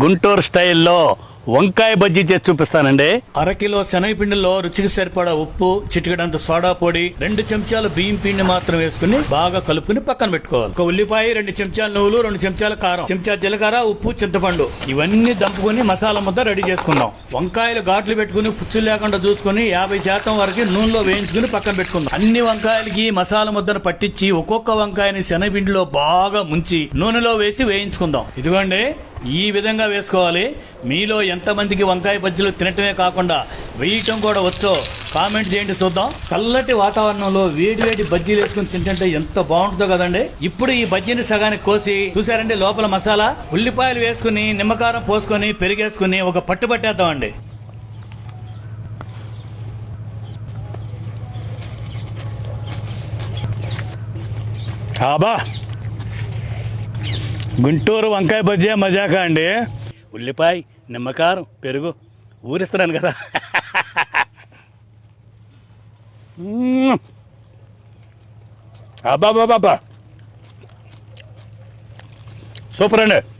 గుంటూరు స్టైల్లో వంకాయ బజ్జీ చేసి చూపిస్తానండి. అరకిలో శనగపిండిలో రుచికి సరిపడా ఉప్పు చిటికడంత సోడా పొడి రెండు చెంచాలు బియ్యం పిండి మాత్రం వేసుకుని బాగా కలుపుకుని పక్కన పెట్టుకోవాలి. ఒక ఉల్లిపాయ రెండు చెంచాల నువ్వులు రెండు చెంచాల కారం చెంచా జీలకర్ర ఉప్పు చింతపండు ఇవన్నీ దంపుకుని మసాలా ముద్ద రెడీ చేసుకుందాం. వంకాయలు ఘాట్లు పెట్టుకుని పుచ్చులు లేకుండా చూసుకుని యాభై శాతం వరకు నూనెలో వేయించుకుని పక్కన పెట్టుకుందాం. అన్ని వంకాయలకి మసాలా ముద్దను పట్టించి ఒక్కొక్క వంకాయని శనగపిండిలో బాగా ముంచి నూనెలో వేసి వేయించుకుందాం. ఇదిగోండి ఈ విధంగా వేసుకోవాలి. మీలో ఎంతమందికి వంకాయ బజ్జీలు తినటమే కాకుండా వేయటం కూడా వచ్చో కామెంట్ చేయండి చూద్దాం. చల్లటి వాతావరణంలో వేడి వేడి బజ్జీలు వేసుకుని తింటుంటే ఎంత బాగుంటుందో కదండి. ఇప్పుడు ఈ బజ్జీని సగానికి కోసి చూసారండి లోపల మసాలా? ఉల్లిపాయలు వేసుకుని నిమ్మకారం పోసుకొని పెరిగేసుకుని ఒక పట్టు పట్టేద్దామండి. అబ్బా! గుంటూరు వంకాయ బజ్జీ మజాకా అండి. ఉల్లిపాయ నిమ్మకారం పెరుగు ఊరిస్తున్నాను కదా. మ్మ్. సూపర్ అండి.